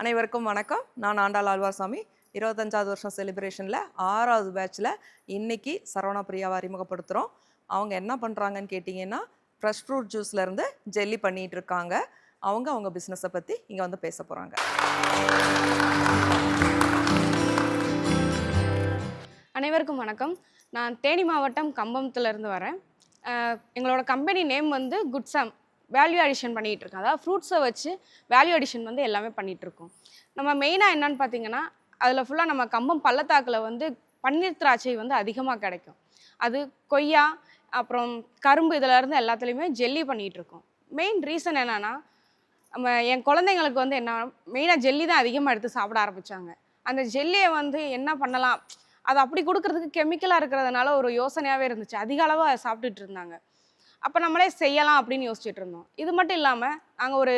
அனைவருக்கும் வணக்கம். நான் ஆண்டாள் ஆழ்வார்சாமி. இருபத்தஞ்சாவது வருஷம் செலிப்ரேஷனில் ஆறாவது பேட்ச்சில் இன்றைக்கி சரவணா பிரியாவை அறிமுகப்படுத்துகிறோம் அவங்க என்ன பண்ணுறாங்கன்னு கேட்டிங்கன்னா ஃப்ரெஷ் ஃப்ரூட் ஜூஸ்லேருந்து ஜெல்லி பண்ணிகிட்டு இருக்காங்க. அவங்க அவங்க பிஸ்னஸை பற்றி இங்கே வந்து பேச போகிறாங்க அனைவருக்கும் வணக்கம். நான் தேனி மாவட்டம் கம்பத்துலேருந்து வரேன். அஹ் எங்களோட கம்பெனி நேம் வந்து குட்ஸாம் வேல்யூ அடிஷன் பண்ணிகிட்டு இருக்கோம் அதாவது ஃப்ரூட்ஸை வச்சு வேல்யூ அடிஷன் வந்து எல்லாமே பண்ணிகிட்ருக்கோம் நம்ம மெயினாக என்னன்னு பார்த்தீங்கன்னா அதில் ஃபுல்லாக நம்ம கம்பம் பள்ளத்தாக்கில் வந்து பன்னீர் திராட்சை வந்து அதிகமாக கிடைக்கும். அது கொய்யா அப்புறம் கரும்பு இதிலேருந்து எல்லாத்துலேயுமே ஜெல்லி பண்ணிகிட்ருக்கோம் மெயின் ரீசன் என்னன்னா நம்ம என் குழந்தைங்களுக்கு வந்து என்ன மெயினாக ஜெல்லி தான் அதிகமாக எடுத்து சாப்பிட ஆரம்பித்தாங்க அந்த ஜெல்லியை வந்து என்ன பண்ணலாம்? அது அப்படி கொடுக்கறதுக்கு கெமிக்கலாக இருக்கிறதுனால ஒரு யோசனையாகவே இருந்துச்சு. அதிக அளவாக சாப்பிட்டுட்டு இருந்தாங்க. அப்போ நம்மளே செய்யலாம் அப்படின்னு யோசிச்சுட்டு இருந்தோம். இது மட்டும் இல்லாமல் நாங்கள் ஒரு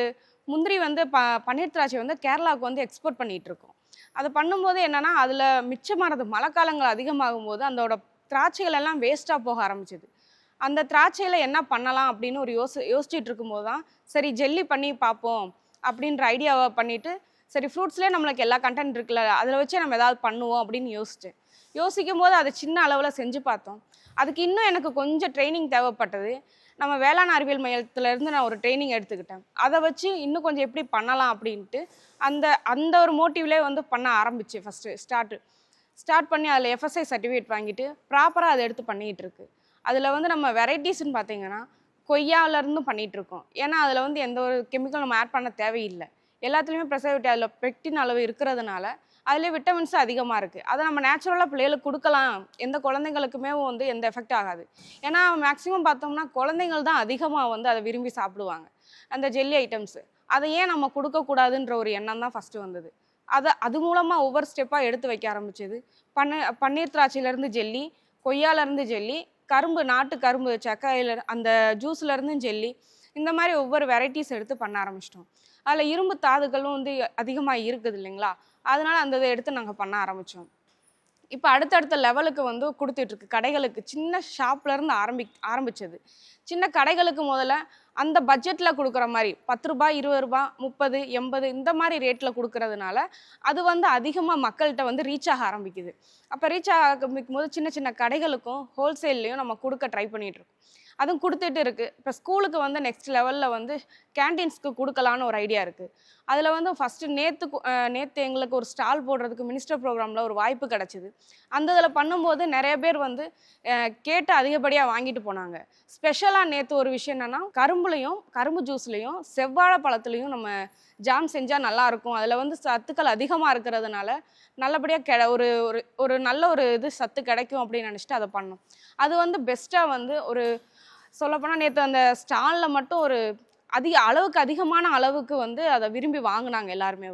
முந்திரி வந்து ப பன்னீர் திராட்சை வந்து கேரளாவுக்கு வந்து எக்ஸ்போர்ட் பண்ணிகிட்டு இருக்கோம். அது பண்ணும்போது என்னென்னா அதில் மிச்சமானது மழை காலங்கள் அதிகமாகும் போது அதோட திராட்சைகள் எல்லாம் வேஸ்ட்டாக போக ஆரம்பிச்சது. அந்த திராட்சையில் என்ன பண்ணலாம் அப்படின்னு ஒரு யோசி யோசிச்சுட்டு இருக்கும்போது தான் சரி ஜெல்லி பண்ணி பார்ப்போம் அப்படின்ற ஐடியாவை பண்ணிவிட்டு சரி ஃப்ரூட்ஸ்லேயே நம்மளுக்கு எல்லா கண்டென்ட் இருக்குல்ல அதில் வச்சே நம்ம ஏதாவது பண்ணுவோம் அப்படின்னு யோசித்தேன் யோசிக்கும் போது அதை சின்ன அளவில் செஞ்சு பார்த்தோம். அதுக்கு இன்னும் எனக்கு கொஞ்சம் ட்ரைனிங் தேவைப்பட்டது. நம்ம வேளாண் அறிவியல் மையத்துலேருந்து நான் ஒரு ட்ரைனிங் எடுத்துக்கிட்டேன். அதை வச்சு இன்னும் கொஞ்சம் எப்படி பண்ணலாம் அப்படின்ட்டு அந்த அந்த ஒரு மோட்டிவ்லேயே வந்து பண்ண ஆரம்பிச்சு ஃபஸ்ட்டு ஸ்டார்ட்டு ஸ்டார்ட் பண்ணி அதில் எஃப்எஸ்ஐ சர்டிஃபிகேட் வாங்கிட்டு ப்ராப்பராக அதை எடுத்து பண்ணிகிட்டு இருக்கு. அதில் வந்து நம்ம வெரைட்டிஸ்ன்னு பார்த்தீங்கன்னா கொய்யாவிலேருந்தும் பண்ணிகிட்டு இருக்கோம். ஏன்னா அதில் வந்து எந்த ஒரு கெமிக்கல் நம்ம ஆட் பண்ண தேவையில்லை. எல்லாத்துலேயுமே ப்ரெசர்வேட்டிவ் அதில் பெக்டின் அளவு இருக்கிறதுனால அதுலேயே விட்டமின்ஸ் அதிகமாக இருக்குது அதை நம்ம நேச்சுரலாக பிள்ளைகளுக்கு கொடுக்கலாம். எந்த குழந்தைங்களுக்குமே வந்து எந்த எஃபெக்ட் ஆகாது. ஏன்னா மேக்ஸிமம் பார்த்தோம்னா குழந்தைங்கள் தான் அதிகமாக வந்து அதை விரும்பி சாப்பிடுவாங்க. அந்த ஜெல்லி ஐட்டம்ஸு அதை ஏன் நம்ம கொடுக்கக்கூடாதுன்ற ஒரு எண்ணம் தான் ஃபஸ்ட்டு வந்தது. அதை அது மூலமாக ஒவ்வொரு ஸ்டெப்பாக எடுத்து வைக்க ஆரம்பிச்சது. பண்ண பன்னீர் திராட்சையிலேருந்து ஜெல்லி கொய்யாலேருந்து ஜெல்லி கரும்பு நாட்டு கரும்பு சக்கையில அந்த ஜூஸ்லேருந்தும் ஜெல்லி இந்த மாதிரி ஒவ்வொரு வெரைட்டிஸ் எடுத்து பண்ண ஆரம்பிச்சிட்டோம். அதில் இரும்பு தாதுகளும் வந்து அதிகமாக இருக்குது இல்லைங்களா? அதனால் அந்த இதை எடுத்து நாங்கள் பண்ண ஆரம்பித்தோம் இப்போ அடுத்தடுத்த லெவலுக்கு வந்து கொடுத்துட்ருக்கு கடைகளுக்கு சின்ன ஷாப்லேருந்து ஆரம்பி ஆரம்பிச்சது. சின்ன கடைகளுக்கு முதல்ல அந்த பட்ஜெட்டில் கொடுக்குற மாதிரி பத்து ரூபாய் இருபது ரூபாய் முப்பது எண்பது இந்த மாதிரி ரேட்டில் கொடுக்கறதுனால அது வந்து அதிகமாக மக்கள்கிட்ட வந்து ரீச் ஆக ஆரம்பிக்குது. அப்போ ரீச் ஆக ஆரம்பிக்கும் போது சின்ன சின்ன கடைகளுக்கும் ஹோல்சேல்லையும் நம்ம கொடுக்க ட்ரை பண்ணிகிட்ருக்கோம் இருக்கோம். அதுவும் கொடுத்துட்டு இருக்குது இப்போ ஸ்கூலுக்கு வந்து நெக்ஸ்ட் லெவலில் வந்து கேன்டீன்ஸ்க்கு கொடுக்கலான்னு ஒரு ஐடியா இருக்குது அதில் வந்து ஃபஸ்ட்டு நேற்று நேற்று எங்களுக்கு ஒரு ஸ்டால் போடுறதுக்கு மினிஸ்டர் ப்ரோக்ராமில் ஒரு வாய்ப்பு கிடச்சிது. அந்த இதில் பண்ணும்போது நிறைய பேர் வந்து கேட்டு அதிகப்படியாக வாங்கிட்டு போனாங்க. ஸ்பெஷலாக நேற்று ஒரு விஷயம் என்னென்னா கரும்புலையும் கரும்பு ஜூஸ்லேயும் செவ்வாழை பழத்துலையும் நம்ம ஜாம் செஞ்சால் நல்லாயிருக்கும் அதில் வந்து சத்துக்கள் அதிகமாக இருக்கிறதுனால நல்லபடியாக கெட ஒரு ஒரு ஒரு நல்ல ஒரு இது சத்து கிடைக்கும் அப்படின்னு நினச்சிட்டு அதை பண்ணோம். அது வந்து பெஸ்ட்டாக வந்து ஒரு சொல்லப்போனால் நேற்று அந்த ஸ்டாலில் மட்டும் ஒரு அதிக அளவுக்கு அதிகமான அளவுக்கு வந்து அதை விரும்பி வாங்கினாங்க எல்லாருமே.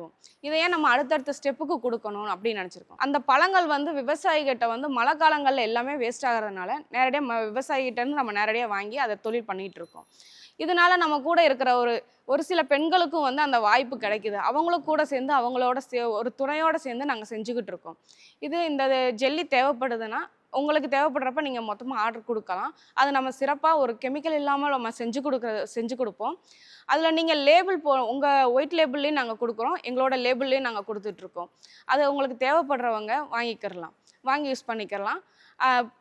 இதை ஏன் நம்ம அடுத்தடுத்த ஸ்டெப்புக்கு கொடுக்கணும் அப்படின்னு நினச்சிருக்கோம். அந்த பழங்கள் வந்து விவசாயிகிட்ட வந்து மழை காலங்களில் எல்லாமே வேஸ்ட் ஆகிறதுனால நேரடியாக ம நம்ம நேரடியாக வாங்கி அதை தொழில் பண்ணிகிட்டு இருக்கோம். இதனால நம்ம கூட இருக்கிற ஒரு ஒரு சில பெண்களுக்கும் வந்து அந்த வாய்ப்பு கிடைக்குது. அவங்களும் கூட சேர்ந்து அவங்களோட சே ஒரு துணையோட சேர்ந்து நாங்கள் செஞ்சுக்கிட்டு இருக்கோம். இது இந்த ஜெல்லி தேவைப்படுதுன்னா உங்களுக்கு தேவைப்படுறப்ப நீங்கள் மொத்தமாக ஆர்டர் கொடுக்கலாம். அது நம்ம சிறப்பாக ஒரு கெமிக்கல் இல்லாமல் நம்ம செஞ்சு கொடுக்குற செஞ்சு கொடுப்போம். அதில் நீங்கள் லேபிள் போ உங்கள் ஒயிட் லேபிள்லேயும் நாங்கள் கொடுக்குறோம். எங்களோட லேபிள்லேயும் நாங்கள் கொடுத்துட்ருக்கோம். அது உங்களுக்கு தேவைப்படுறவங்க வாங்கிக்கிறலாம் வாங்கி யூஸ் பண்ணிக்கலாம்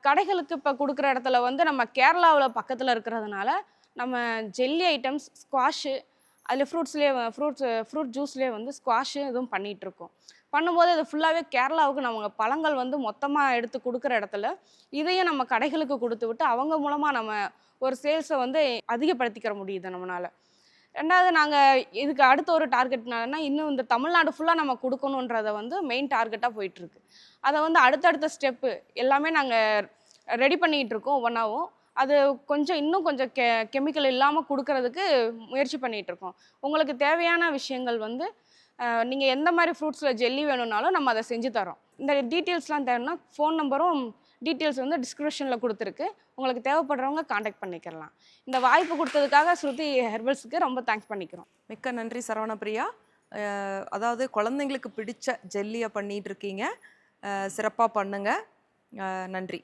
கடைகளுக்கு இப்போ கொடுக்குற இடத்துல வந்து நம்ம கேரளாவில் பக்கத்தில் இருக்கிறதுனால நம்ம ஜெல்லி ஐட்டம்ஸ் ஸ்குவாஷு அதில் ஃப்ரூட்ஸ்லேயே ஃப்ரூட்ஸ் ஃப்ரூட் ஜூஸ்லேயே வந்து ஸ்குவாஷு இதுவும் பண்ணிகிட்ருக்கோம் பண்ணும்போது அது ஃபுல்லாகவே கேரளாவுக்கு நம்ம பழங்கள் வந்து மொத்தமாக எடுத்து கொடுக்குற இடத்துல இதையும் நம்ம கடைகளுக்கு கொடுத்து விட்டு அவங்க மூலமாக நம்ம ஒரு சேல்ஸை வந்து அதிகப்படுத்திக்கிற முடியுது நம்மளால் ரெண்டாவது நாங்கள் இதுக்கு அடுத்த ஒரு டார்கெட்னாலன்னா இன்னும் இந்த தமிழ்நாடு ஃபுல்லாக நம்ம கொடுக்கணுன்றதை வந்து மெயின் டார்கெட்டாக போயிட்டுருக்கு. அதை வந்து அடுத்தடுத்த ஸ்டெப்பு எல்லாமே நாங்கள் ரெடி பண்ணிகிட்டு இருக்கோம் ஒவ்வொன்றாவும் அது கொஞ்சம் இன்னும் கொஞ்சம் கெ கெமிக்கல் இல்லாமல் கொடுக்கறதுக்கு முயற்சி பண்ணிகிட்ருக்கோம் உங்களுக்கு தேவையான விஷயங்கள் வந்து நீங்கள் எந்த மாதிரி ஃப்ரூட்ஸில் ஜெல்லி வேணும்னாலும் நம்ம அதை செஞ்சு தரோம். இந்த டீட்டெயில்ஸ்லாம் தேவைன்னா ஃபோன் நம்பரும் டீட்டெயில்ஸ் வந்து டிஸ்கிரிப்ஷனில் கொடுத்துருக்கு. உங்களுக்கு தேவைப்படுறவங்க காண்டாக்ட் பண்ணிக்கிறலாம் இந்த வாய்ப்பு கொடுத்ததுக்காக ஸ்ருதி ஹெர்பல்ஸுக்கு ரொம்ப தேங்க்ஸ் பண்ணிக்கிறோம். மிக்க நன்றி சரவணப்பிரியா. அதாவது குழந்தைங்களுக்கு பிடிச்ச ஜெல்லியை பண்ணிகிட்ருக்கீங்க சிறப்பாக பண்ணுங்கள் நன்றி.